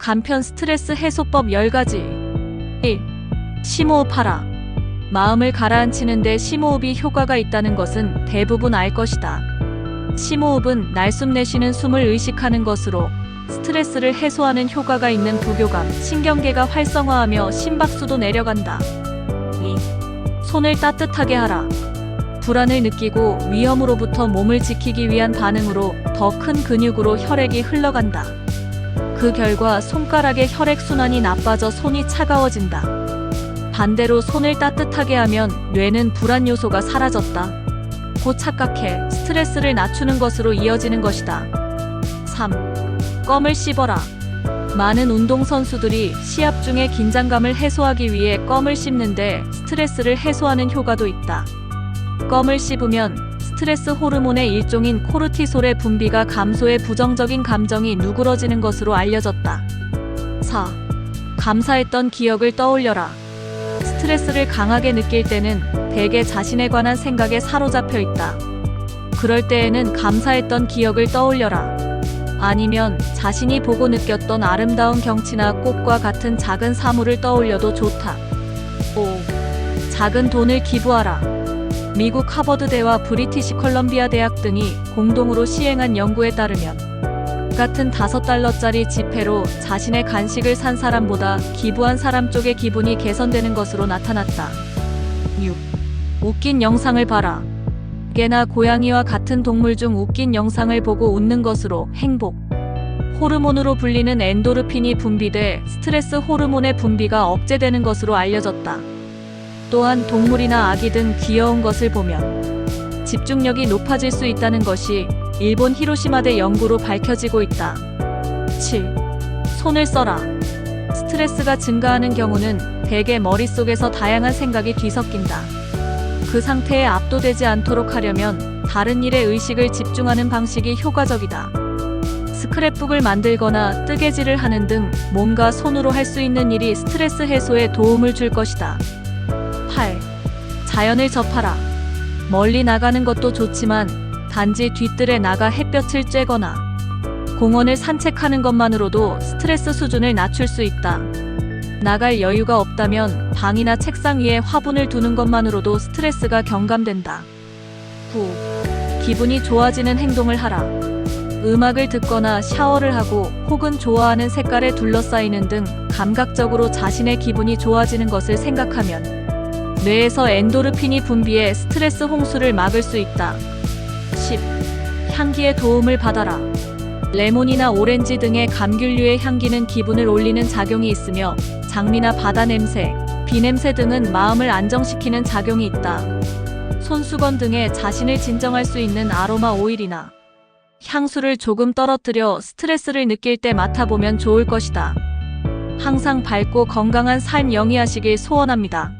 간편 스트레스 해소법 10가지 1. 심호흡하라. 마음을 가라앉히는데 심호흡이 효과가 있다는 것은 대부분 알 것이다. 심호흡은 날숨 내쉬는 숨을 의식하는 것으로 스트레스를 해소하는 효과가 있는 부교감, 신경계가 활성화하며 심박수도 내려간다. 2. 손을 따뜻하게 하라. 불안을 느끼고 위험으로부터 몸을 지키기 위한 반응으로 더 큰 근육으로 혈액이 흘러간다. 그 결과 손가락의 혈액순환이 나빠져 손이 차가워진다. 반대로 손을 따뜻하게 하면 뇌는 불안 요소가 사라졌다. 곧 착각해 스트레스를 낮추는 것으로 이어지는 것이다. 3. 껌을 씹어라. 많은 운동선수들이 시합 중에 긴장감을 해소하기 위해 껌을 씹는데 스트레스를 해소하는 효과도 있다. 껌을 씹으면 스트레스 호르몬의 일종인 코르티솔의 분비가 감소해 부정적인 감정이 누그러지는 것으로 알려졌다. 4. 감사했던 기억을 떠올려라. 스트레스를 강하게 느낄 때는 대개 자신에 관한 생각에 사로잡혀 있다. 그럴 때에는 감사했던 기억을 떠올려라. 아니면 자신이 보고 느꼈던 아름다운 경치나 꽃과 같은 작은 사물을 떠올려도 좋다. 5. 작은 돈을 기부하라. 미국 하버드대와 브리티시 컬럼비아 대학 등이 공동으로 시행한 연구에 따르면 같은 5달러짜리 지폐로 자신의 간식을 산 사람보다 기부한 사람 쪽의 기분이 개선되는 것으로 나타났다. 6. 웃긴 영상을 봐라. 개나 고양이와 같은 동물 중 웃긴 영상을 보고 웃는 것으로 행복. 호르몬으로 불리는 엔도르핀이 분비돼 스트레스 호르몬의 분비가 억제되는 것으로 알려졌다. 또한 동물이나 아기 등 귀여운 것을 보면 집중력이 높아질 수 있다는 것이 일본 히로시마대 연구로 밝혀지고 있다. 7. 손을 써라. 스트레스가 증가하는 경우는 대개 머릿속에서 다양한 생각이 뒤섞인다. 그 상태에 압도되지 않도록 하려면 다른 일에 의식을 집중하는 방식이 효과적이다. 스크랩북을 만들거나 뜨개질을 하는 등 몸과 손으로 할 수 있는 일이 스트레스 해소에 도움을 줄 것이다. 8. 자연을 접하라. 멀리 나가는 것도 좋지만 단지 뒤뜰에 나가 햇볕을 쬐거나 공원을 산책하는 것만으로도 스트레스 수준을 낮출 수 있다. 나갈 여유가 없다면 방이나 책상 위에 화분을 두는 것만으로도 스트레스가 경감된다. 9. 기분이 좋아지는 행동을 하라. 음악을 듣거나 샤워를 하고 혹은 좋아하는 색깔에 둘러싸이는 등 감각적으로 자신의 기분이 좋아지는 것을 생각하면 뇌에서 엔도르핀이 분비해 스트레스 홍수를 막을 수 있다. 10. 향기의 도움을 받아라. 레몬이나 오렌지 등의 감귤류의 향기는 기분을 올리는 작용이 있으며 장미나 바다 냄새, 비 냄새 등은 마음을 안정시키는 작용이 있다. 손수건 등에 자신을 진정할 수 있는 아로마 오일이나 향수를 조금 떨어뜨려 스트레스를 느낄 때 맡아보면 좋을 것이다. 항상 밝고 건강한 삶 영위하시길 소원합니다.